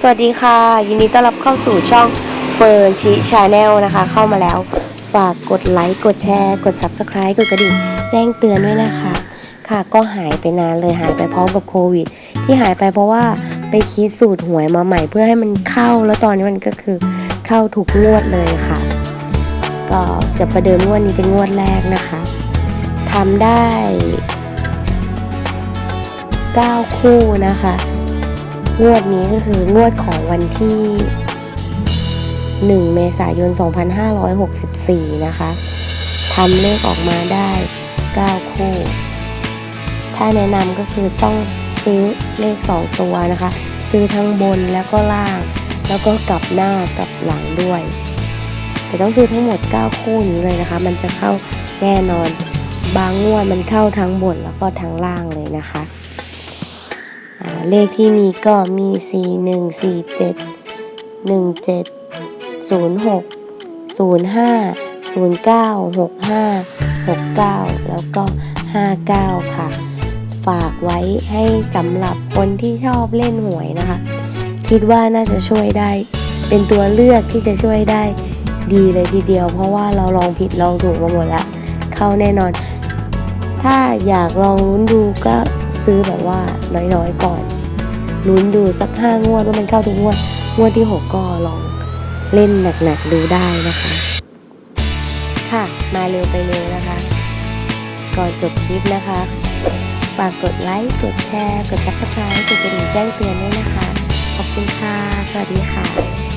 สวัสดีค่ะ ยินดีต้อนรับเข้าสู่ช่องเฟิร์นชิชาแนลนะคะ เข้ามาแล้ว ฝากกดไลค์กดแชร์ กด Subscribe กดกระดิ่งแจ้งเตือนด้วยนะคะ ค่ะก็หายไปนานเลยหายไปพร้อมกับโควิด ที่หายไปเพราะว่าไปคิดสูตรหวยมาใหม่เพื่อให้มันเข้าแล้วตอนนี้มันก็คือเข้าถูกงวดเลยค่ะ ก็จะประเดิมงวดนี้เป็นงวดแรกนะคะทำได้ 9 คู่นะคะ งวดนี้ก็คืองวดของวันที่ 1 เมษายน 2564 นะคะทำเลขออกมาได้ 9 คู่ ถ้าแนะนำก็คือต้องซื้อเลข 2 ตัวนะคะ ซื้อทั้งบนแล้วก็ล่าง แล้วก็กลับหน้ากลับหลังด้วย แต่ต้องซื้อทั้งหมด 9 คู่นี้เลยนะคะ มันจะเข้าแน่นอน บางงวดมันเข้าทั้งบนแล้วก็ทั้งล่างเลยนะคะ เลขที่มีก็มี 4 1 4 7 1 7 0 6 0 5 0 9 6 5 6 9 แล้วก็ 59 ค่ะ ฝากไว้ให้สำหรับคนที่ชอบเล่นหวยนะคะ คิดว่าน่าจะช่วยได้ เป็นตัวเลือกที่จะช่วยได้ดีเลยทีเดียว เพราะว่าเราลองผิดลองถูกมาหมดแล้วเข้าแน่นอน ถ้าอยากลองลุ้นดูก็ซื้อแบบว่าน้อยๆก่อนลุ้นดูสักห้างวดว่ามันเข้าทุกงวดงวดที่ 6 ก็ลองเล่นหนักๆดูได้นะคะ ค่ะมาเร็วไปเร็วนะคะ ก่อนจบคลิปนะคะ ฝากกดไลค์กดแชร์ กด subscribe กดกระดิ่งแจ้งเตือนด้วยนะคะ ขอบคุณค่ะ สวัสดีค่ะ